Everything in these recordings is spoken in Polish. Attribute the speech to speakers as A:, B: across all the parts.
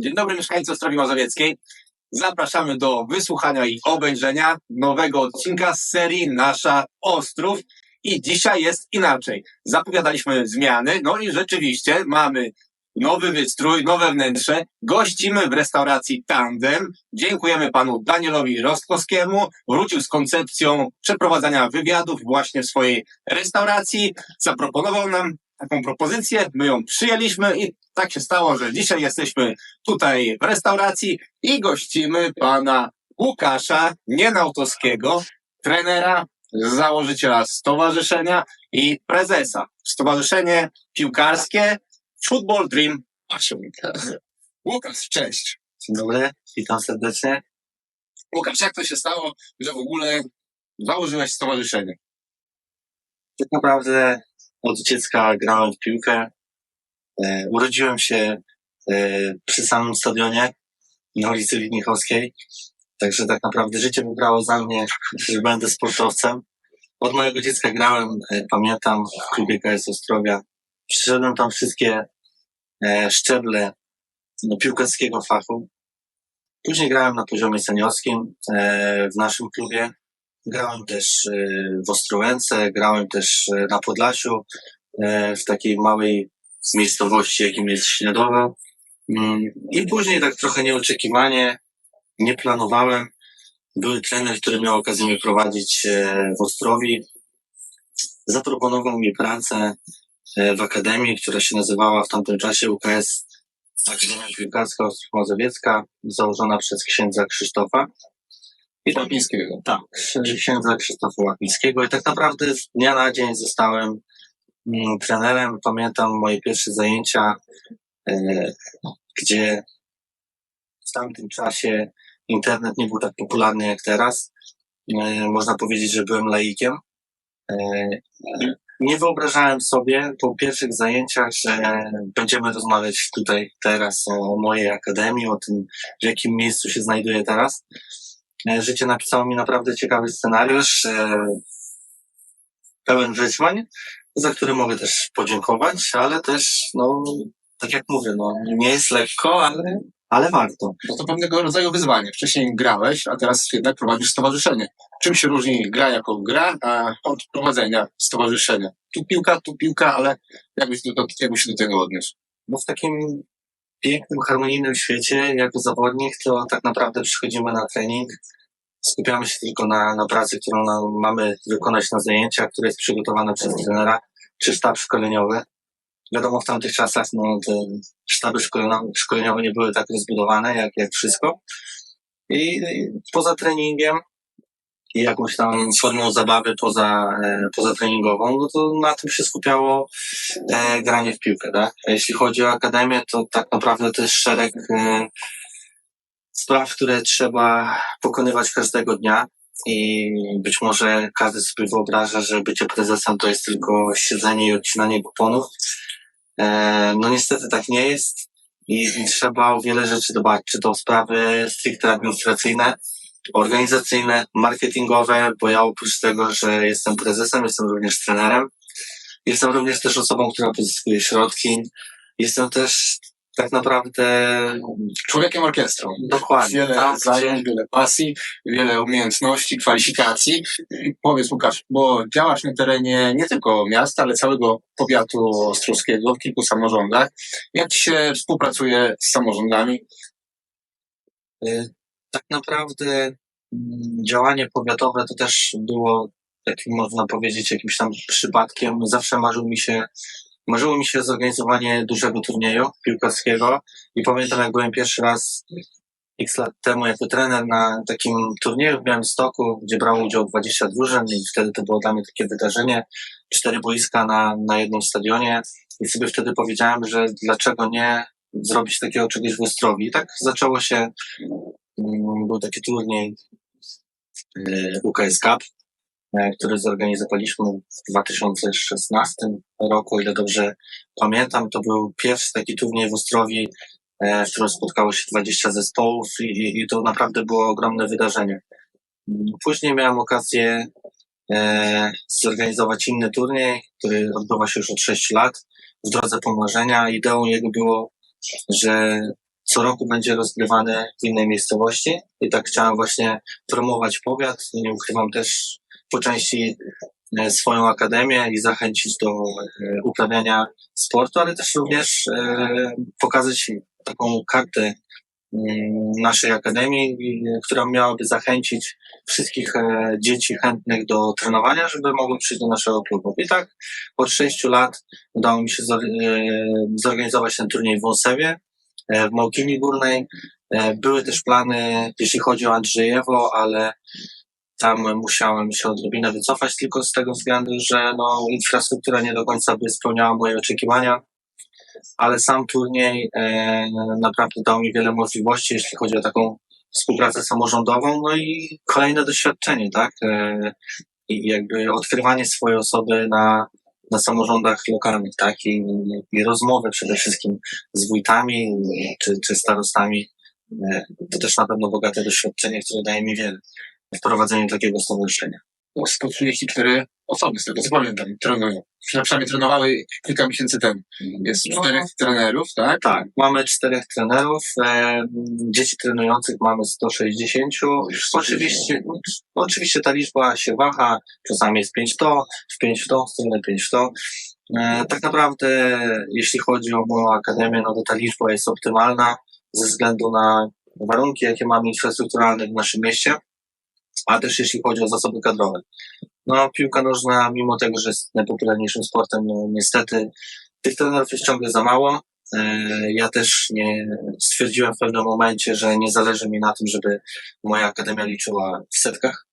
A: Dzień dobry mieszkańcy Ostrowi Mazowieckiej. Zapraszamy do wysłuchania i obejrzenia nowego odcinka z serii Nasza Ostrów. I dzisiaj jest inaczej. Zapowiadaliśmy zmiany, no i rzeczywiście mamy nowy wystrój, nowe wnętrze. Gościmy w restauracji Tandem. Dziękujemy panu Danielowi Rostkowskiemu. Wrócił z koncepcją przeprowadzania wywiadów właśnie w swojej restauracji. Zaproponował nam taką propozycję, my ją przyjęliśmy i tak się stało, że dzisiaj jesteśmy tutaj w restauracji i gościmy pana Łukasza Nienautowskiego, trenera, założyciela stowarzyszenia i prezesa. Stowarzyszenie piłkarskie Football Dream Passion. Łukasz, cześć.
B: Dzień dobry, witam serdecznie.
A: Łukasz, jak to się stało, że w ogóle założyłeś stowarzyszenie?
B: Tak naprawdę od dziecka grałem w piłkę. E, urodziłem się e, przy samym stadionie na ulicy Lidnichowskiej. Także tak naprawdę życie wybrało za mnie, że będę sportowcem. Od mojego dziecka grałem, e, pamiętam, w klubie KS Ostrowia. Przyszedłem tam wszystkie szczeble no, piłkarskiego fachu. Później grałem na poziomie seniorskim w naszym klubie. Grałem też e, w Ostrołęce, grałem też e, na Podlasiu, e, w takiej małej miejscowości, jakim jest Śniadowo. Mm, I później tak trochę nieoczekiwanie, nie planowałem. Były trener, który miał okazję mnie prowadzić w Ostrowi. Zaproponował mi pracę w akademii, która się nazywała w tamtym czasie UKS Akademia Piłkarska Ostrów Mazowiecka, założona przez księdza Krzysztofa. I
A: Łapińskiego.
B: tak, księdza Krzysztofa Łapińskiego i tak naprawdę z dnia na dzień zostałem mm, trenerem. Pamiętam moje pierwsze zajęcia, e, gdzie w tamtym czasie internet nie był tak popularny jak teraz. E, można powiedzieć, że byłem laikiem. E, nie wyobrażałem sobie po pierwszych zajęciach, że będziemy rozmawiać tutaj teraz o mojej akademii, o tym, w jakim miejscu się znajduję teraz. E, Życie napisało mi naprawdę ciekawy scenariusz, e, pełen wyzwań, za które mogę też podziękować, ale też, no, tak jak mówię, no, nie jest lekko, ale, ale warto.
A: No to pewnego rodzaju wyzwanie. Wcześniej grałeś, a teraz jednak prowadzisz stowarzyszenie. Czym się różni gra jako gra, a od prowadzenia stowarzyszenia? Tu piłka, tu piłka, ale jakbyś do, jakbyś się do tego odniósł?
B: No w takim pięknym, harmonijnym świecie, jako zawodnik, to tak naprawdę przychodzimy na trening, skupiamy się tylko na, na pracy, którą nam mamy wykonać na zajęciach, które jest przygotowane przez trenera, czy sztab szkoleniowy. Wiadomo, w tamtych czasach no, te sztaby szkoleniowe, nie były tak rozbudowane jak, jak wszystko. I poza treningiem i jakąś tam formą zabawy poza, e, poza treningową, no to na tym się skupiało e, granie w piłkę, tak? A jeśli chodzi o akademię, to tak naprawdę to jest szereg e, spraw, które trzeba pokonywać każdego dnia i być może każdy sobie wyobraża, że bycie prezesem to jest tylko siedzenie i odcinanie kuponów. E, no niestety tak nie jest i, i trzeba o wiele rzeczy dbać, czy to sprawy stricte administracyjne, organizacyjne, marketingowe, bo ja oprócz tego, że jestem prezesem, jestem również trenerem. Jestem również też osobą, która pozyskuje środki. Jestem też tak naprawdę
A: Człowiekiem orkiestrą.
B: dokładnie.
A: Wiele
B: tak,
A: zajęć, wiele pasji, wiele umiejętności, kwalifikacji. Powiedz Łukasz, bo działasz na terenie nie tylko miasta, ale całego powiatu ostrowskiego, w kilku samorządach. Jak ci się współpracuje z samorządami?
B: Tak naprawdę mm, działanie powiatowe to też było takim, można powiedzieć, jakimś tam przypadkiem. Zawsze marzył mi się, marzyło mi się zorganizowanie dużego turnieju piłkarskiego i pamiętam, jak byłem pierwszy raz x lat temu jako trener na takim turnieju w Białymstoku, gdzie brało udział 20 drużyn i wtedy to było dla mnie takie wydarzenie, cztery boiska na, na jednym stadionie i sobie wtedy powiedziałem, że dlaczego nie zrobić takiego czegoś w Ostrowi. I tak zaczęło się był taki turniej e, UKS Cup, e, który zorganizowaliśmy w 2016 roku, o ile dobrze pamiętam. To był pierwszy taki turniej w Ostrowi, e, w którym spotkało się 20 zespołów i, i to naprawdę było ogromne wydarzenie. Później miałem okazję e, zorganizować inny turniej, który odbywa się już od 6 lat w drodze pomarzenia. Ideą jego było, że co roku będzie rozgrywany w innej miejscowości i tak chciałem właśnie promować powiat. Nie ukrywam też po części e, swoją akademię i zachęcić do e, uprawiania sportu, ale też również e, pokazać taką kartę mm, naszej akademii, która miałaby zachęcić wszystkich dzieci chętnych do trenowania, żeby mogły przyjść do naszego klubu. I tak od sześciu lat udało mi się zor- zorganizować ten turniej w Wąsewie, w Małkini Górnej. E, Były też plany, jeśli chodzi o Andrzejewo, ale tam musiałem się odrobinę wycofać tylko z tego względu, że no, infrastruktura nie do końca by spełniała moje oczekiwania, ale sam turniej e, naprawdę dał mi wiele możliwości, jeśli chodzi o taką współpracę samorządową, no i kolejne doświadczenie, tak? E, I jakby odkrywanie swojej osoby na, na samorządach lokalnych, tak? I, i rozmowy przede wszystkim z wójtami czy, czy starostami. E, to też na pewno bogate doświadczenie, które daje mi wiele w prowadzeniu takiego stowarzyszenia.
A: 134 osoby, z tego co pamiętam, trenują. Przynajmniej trenowały kilka miesięcy temu. Jest
B: No.
A: czterech trenerów, tak?
B: Tak, mamy czterech trenerów. E, dzieci trenujących mamy 160. Oczywiście, oczywiście ta liczba się waha. Czasami jest 5 to, w 5 w tą stronę, 5 w to. E, tak naprawdę, jeśli chodzi o moją akademię, no to ta liczba jest optymalna ze względu na warunki, jakie mamy infrastrukturalne w naszym mieście, a też jeśli chodzi o zasoby kadrowe. No, piłka nożna, mimo tego, że jest najpopularniejszym sportem, no niestety tych trenerów jest ciągle za mało. E, Ja też nie stwierdziłem w pewnym momencie, że nie zależy mi na tym, żeby moja akademia liczyła w setkach,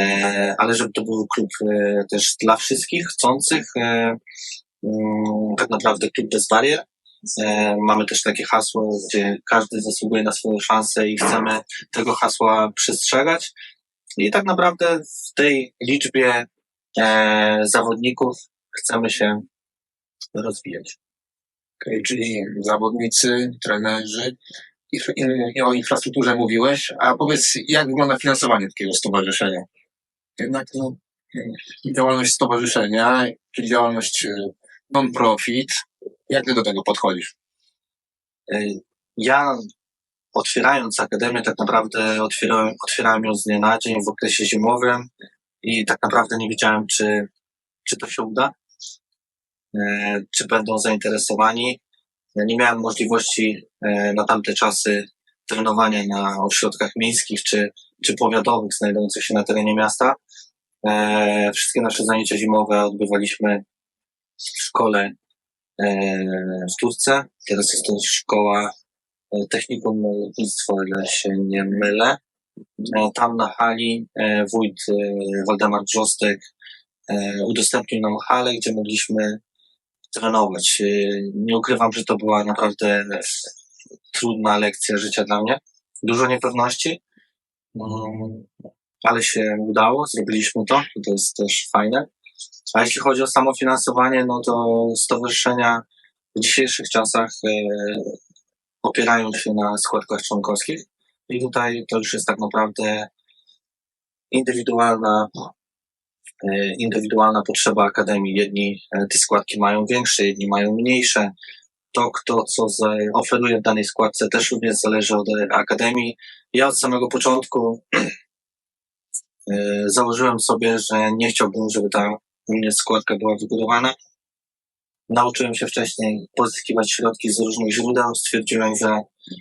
B: e, ale żeby to był klub e, też dla wszystkich chcących, mm, tak naprawdę klub bez barier. Mamy też takie hasło, gdzie każdy zasługuje na swoją szansę i chcemy tego hasła przestrzegać. I tak naprawdę w tej liczbie e, zawodników chcemy się rozwijać.
A: Okej, czyli zawodnicy, trenerzy. I, i, i o infrastrukturze mówiłeś, a powiedz, jak wygląda finansowanie takiego stowarzyszenia? Jednak no, działalność stowarzyszenia, czyli działalność non-profit, jak ty do tego podchodzisz?
B: Ja otwierając akademię, tak naprawdę otwierałem, otwierałem ją z dnia na dzień w okresie zimowym i tak naprawdę nie wiedziałem, czy, czy to się uda, e, czy będą zainteresowani. Nie miałem możliwości e, na tamte czasy trenowania na ośrodkach miejskich czy, czy powiatowych znajdujących się na terenie miasta. E, Wszystkie nasze zajęcia zimowe odbywaliśmy w szkole w Turce. Teraz jest to szkoła Technikum Lotnictwa, o ile się nie mylę. E, Tam na hali e, wójt e, Waldemar Brzostek e, udostępnił nam halę, gdzie mogliśmy trenować. E, Nie ukrywam, że to była naprawdę trudna lekcja życia dla mnie. Dużo niepewności, ale się udało, zrobiliśmy to, to jest też fajne. A jeśli chodzi o samo finansowanie, no to stowarzyszenia w dzisiejszych czasach e, opierają się na składkach członkowskich i tutaj to już jest tak naprawdę indywidualna, e, indywidualna potrzeba akademii. Jedni e, te składki mają większe, jedni mają mniejsze. To, kto co oferuje w danej składce, też również zależy od e, akademii. Ja od samego początku założyłem sobie, że nie chciałbym, żeby ta u mnie składka była wybudowana. Nauczyłem się wcześniej pozyskiwać środki z różnych źródeł. Stwierdziłem, że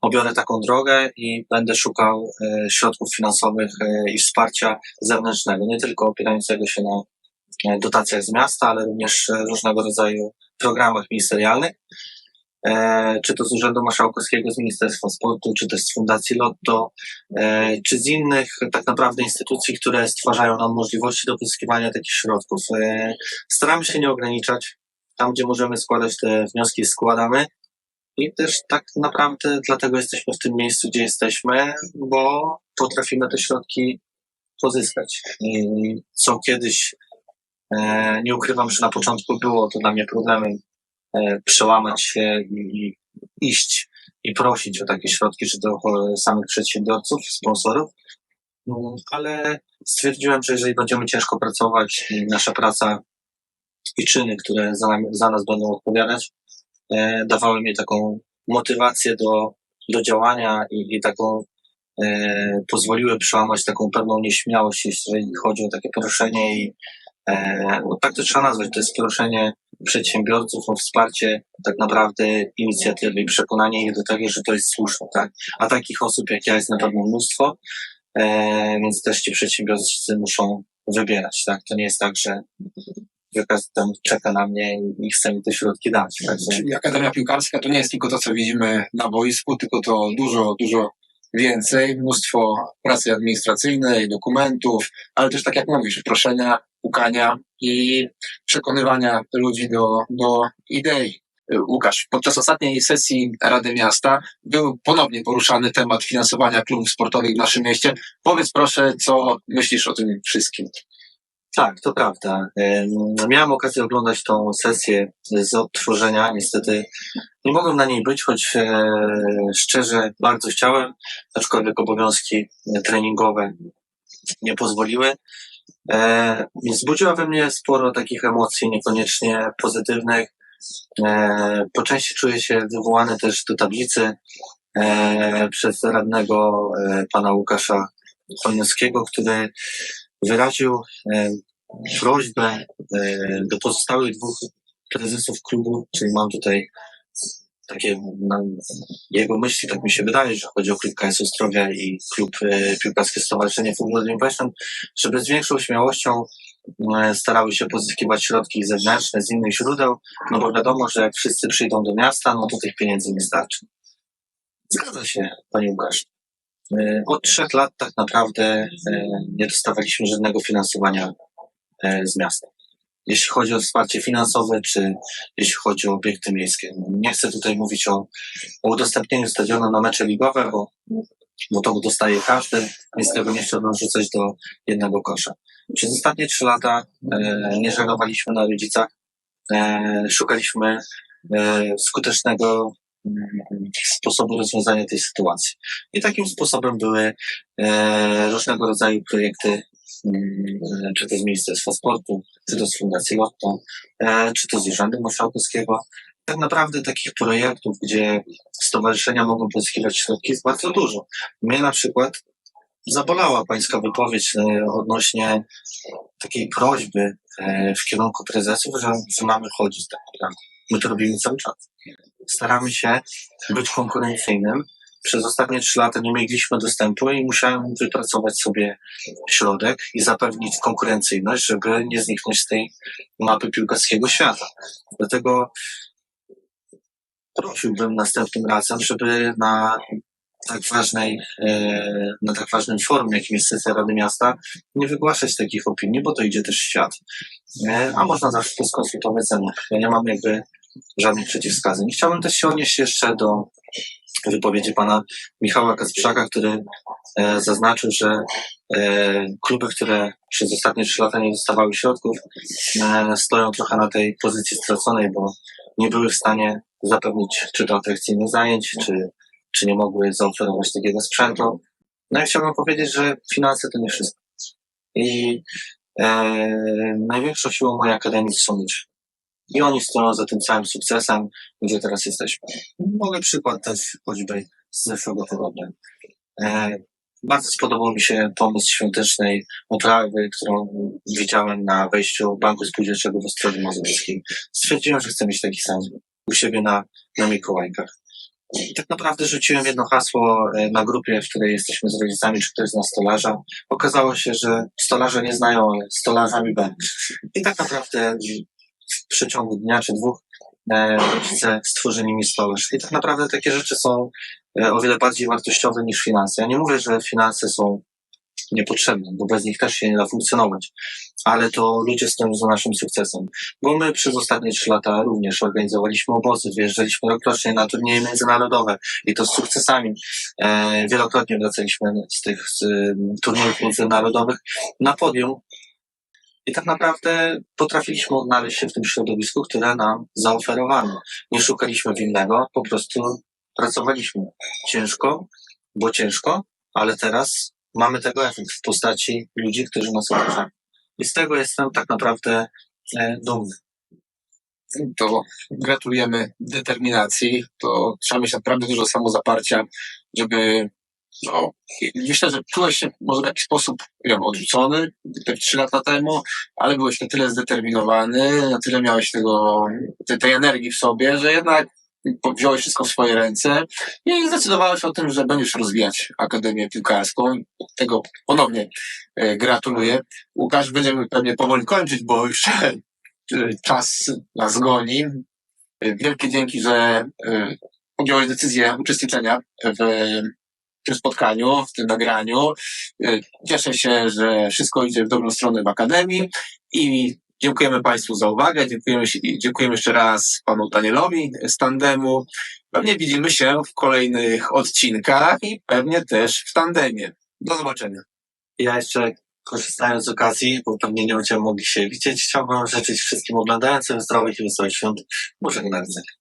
B: obiorę taką drogę i będę szukał e, środków finansowych e, i wsparcia zewnętrznego, nie tylko opierającego się na e, dotacjach z miasta, ale również różnego rodzaju programach ministerialnych. Czy to z Urzędu Marszałkowskiego, z Ministerstwa Sportu, czy też z Fundacji Lotto, czy z innych tak naprawdę instytucji, które stwarzają nam możliwości do pozyskiwania takich środków. Staramy się nie ograniczać. Tam, gdzie możemy składać te wnioski, składamy. I też tak naprawdę dlatego jesteśmy w tym miejscu, gdzie jesteśmy, bo potrafimy te środki pozyskać. I co kiedyś, e, nie ukrywam, że na początku było to dla mnie problemem e, przełamać się i, i iść i prosić o takie środki, czy do e, samych przedsiębiorców, sponsorów. No, ale stwierdziłem, że jeżeli będziemy ciężko pracować i nasza praca i czyny, które za, za nas będą odpowiadać, e, dawały mi taką motywację do do działania i, i taką e, pozwoliły przełamać taką pewną nieśmiałość, jeśli chodzi o takie poruszenie i e, tak to trzeba nazwać, to jest poruszenie przedsiębiorców o wsparcie tak naprawdę inicjatywy i przekonanie ich do tego, że to jest słuszne, tak? A takich osób jak ja jest na pewno mnóstwo, e, więc też ci przedsiębiorcy muszą wybierać, tak? To nie jest tak, że wykaz tam czeka na mnie i chce mi te środki dać. Także
C: Czyli Akademia Piłkarska to nie jest tylko to, co widzimy na boisku, tylko to dużo, dużo więcej, mnóstwo pracy administracyjnej, dokumentów, ale też tak jak mówisz, proszenia, pukania i przekonywania ludzi do, do idei. Łukasz, podczas ostatniej sesji Rady Miasta był ponownie poruszany temat finansowania klubów sportowych w naszym mieście. Powiedz proszę, co myślisz o tym wszystkim?
B: Tak, to prawda. Em, Miałem okazję oglądać tą sesję z odtworzenia. Niestety nie mogłem na niej być, choć e, szczerze bardzo chciałem, aczkolwiek obowiązki e, treningowe nie pozwoliły. E, Wzbudziła we mnie sporo takich emocji, niekoniecznie pozytywnych. E, po części czuję się wywołany też do tablicy e, przez radnego e, pana Łukasza Chojnowskiego, który wyraził e, prośbę e, do pozostałych dwóch prezesów klubu, czyli mam tutaj takie na jego myśli, tak mi się wydaje, że chodzi o klub KS Ostrowia i klub e, Piłkarskie Stowarzyszenie Futbol Investment, żeby z większą śmiałością e, starały się pozyskiwać środki zewnętrzne z innych źródeł, no bo wiadomo, że jak wszyscy przyjdą do miasta, no to tych pieniędzy nie starczy. Zgadza się, panie Łukasz. E, Od trzech lat tak naprawdę e, nie dostawaliśmy żadnego finansowania e, z miasta. Jeśli chodzi o wsparcie finansowe, czy jeśli chodzi o obiekty miejskie. Nie chcę tutaj mówić o, o udostępnieniu stadionu na mecze ligowe, bo, bo to dostaje każdy, więc tego nie chciałbym rzucać do jednego kosza. Przez ostatnie trzy lata nie żalowaliśmy na rodzicach, szukaliśmy skutecznego sposobu rozwiązania tej sytuacji. I takim sposobem były e, różnego rodzaju projekty, mm, e, czy to z Ministerstwa Sportu, czy to z Fundacji Lotto, e, czy to z Urzędu Marszałkowskiego. Tak naprawdę takich projektów, gdzie stowarzyszenia mogą pozyskiwać środki jest bardzo dużo. Mnie na przykład zabolała pańska wypowiedź odnośnie takiej prośby w kierunku prezesów, że, że mamy chodzić tak naprawdę. My to robimy cały czas. Staramy się być konkurencyjnym. Przez ostatnie trzy lata nie mieliśmy dostępu i musiałem wypracować sobie środek i zapewnić konkurencyjność, żeby nie zniknąć z tej mapy piłkarskiego świata. Dlatego prosiłbym następnym razem, żeby na tak ważnej, e, na tak ważnym forum, jakim jest sesja Rady Miasta, nie wygłaszać takich opinii, bo to idzie też w świat. E, A można zawsze to skonsultować ze mną. Ja nie mam jakby żadnych przeciwwskazań. Chciałbym też się odnieść jeszcze do wypowiedzi pana Michała Kasprzaka, który e, zaznaczył, że e, kluby, które przez ostatnie trzy lata nie dostawały środków, e, stoją trochę na tej pozycji straconej, bo nie były w stanie zapewnić czy to atrakcyjnych zajęć, czy, czy nie mogły zaoferować takiego sprzętu. No i chciałbym powiedzieć, że finanse to nie wszystko. I e, największą siłą mojej akademii są ludzie. I oni stoją za tym całym sukcesem, gdzie teraz jesteśmy. Mogę przykład też choćby z zeszłego tygodnia. E, bardzo spodobał mi się pomysł świątecznej oprawy, którą widziałem na wejściu Banku Spółdzielczego w Ostrowie Mazowieckiej. Stwierdziłem, że chcę mieć taki sam u siebie na, na Mikołajkach. I tak naprawdę rzuciłem jedno hasło e, na grupie, w której jesteśmy z rodzicami, czy ktoś zna stolarza. Okazało się, że stolarze nie znają, ale stolarzami będą. I tak naprawdę przeciągu dnia czy dwóch e, rodzice stworzyli mi stolarz. I tak naprawdę takie rzeczy są e, o wiele bardziej wartościowe niż finanse. Ja nie mówię, że finanse są niepotrzebne, bo bez nich też się nie da funkcjonować. Ale to ludzie stoją za naszym sukcesem. Bo my przez ostatnie trzy lata również organizowaliśmy obozy, wyjeżdżaliśmy rokrocznie na turnieje międzynarodowe i to z sukcesami. E, wielokrotnie wracaliśmy z tych z, ym, turniejów międzynarodowych na podium. I tak naprawdę potrafiliśmy odnaleźć się w tym środowisku, które nam zaoferowano. Nie szukaliśmy winnego, po prostu pracowaliśmy ciężko, bo ciężko, ale teraz mamy tego efekt w postaci ludzi, którzy nas otaczają. I z tego jestem tak naprawdę e, dumny.
A: to gratulujemy determinacji. To trzeba mieć naprawdę dużo samozaparcia, żeby no, myślę, że czułeś się może w jakiś sposób nie wiem, odrzucony te trzy lata temu, ale byłeś na tyle zdeterminowany, na tyle miałeś tego, te, tej energii w sobie, że jednak wziąłeś wszystko w swoje ręce i zdecydowałeś o tym, że będziesz rozwijać Akademię Piłkarską. Tego ponownie e, gratuluję. Łukasz, będziemy pewnie powoli kończyć, bo już e, czas nas goni. E, Wielkie dzięki, że podjąłeś decyzję uczestniczenia w tym spotkaniu, w tym nagraniu. E, Cieszę się, że wszystko idzie w dobrą stronę w Akademii
D: I dziękujemy Państwu za uwagę. Dziękujemy, dziękujemy jeszcze raz Panu Danielowi z tandemu. Pewnie widzimy się w kolejnych odcinkach i pewnie też w tandemie. Do zobaczenia.
B: Ja jeszcze korzystając z okazji, bo pewnie nie będziemy mogli się widzieć, chciałbym życzyć wszystkim oglądającym zdrowych i wesołych świąt Bożego Narodzenia.